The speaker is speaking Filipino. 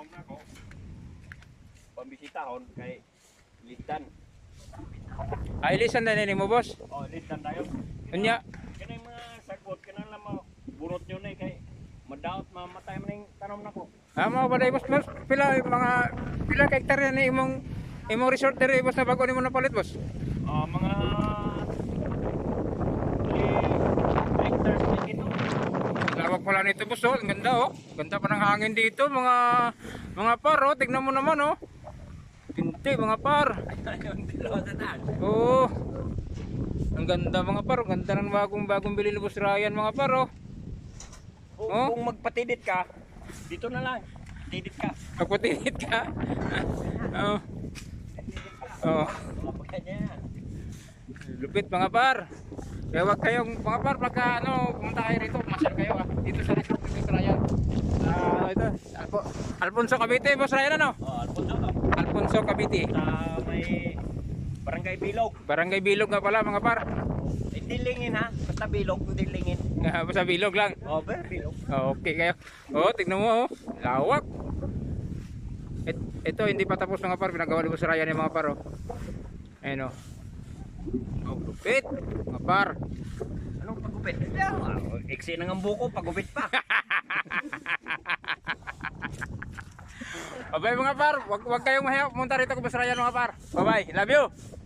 tanom na ko. Pambisitahon kay Litan. Ay, lisan na nini mo, boss. Oh, Litan tayo. Unya, Kaya yung mga sagot, kaya lang mo, bunot nyo na eh, kay madaot mamatay mo na yung tanom na ko. ah, mga balay, boss, boss. Pila, mga, pila ka hektarya ni imong, imong resort diri, boss, na bago ni mo napalit, boss. Ah, mga eh, hectares na ito. Lawak pala nito, boss, oh. Ang ganda, oh. Ganda pa ng hangin dito, mga, mga par, oh. Tignan mo naman, oh. Pinti, mga par. Oo. Ang ganda mga par, ang ganda ng bagong bagong bili ni Boss Ryan mga par oh. Kung, Oh? kung magpatidit ka, dito na lang. Tidit ka. Kaputinit ka. Oo. Oh. Mga ganyan. Lupit mga par. Kaya wag kayong mga par pagka ano, pumunta kayo rito, masyal kayo ah. Dito sa resort ni Boss Ryan. Ah, ito. Alpo, Alfonso Cavite, Boss Ryan ano? Oh, Alfonso to. Alfonso Cavite. Sa may barangay Bilog. Barangay Bilog nga pala mga par. Hindi lingin ha. Basta Bilog, hindi lingin. Ah, Basta Bilog lang. Oh, pero Bilog. Oh, Okay kayo. Oh, tignan mo oh. Lawak. Et, ito hindi pa tapos mga par, pinagawa ni Boss Ryan yung mga par oh. Ayun oh. Oh, lupit. Mga par. Pagupit? Oh, Iksi na ng buko, pagupit pa. Bye mga par, wag, wag kayong mahiya pumunta rito kay Boss Ryan mga par. Bye bye. Love you.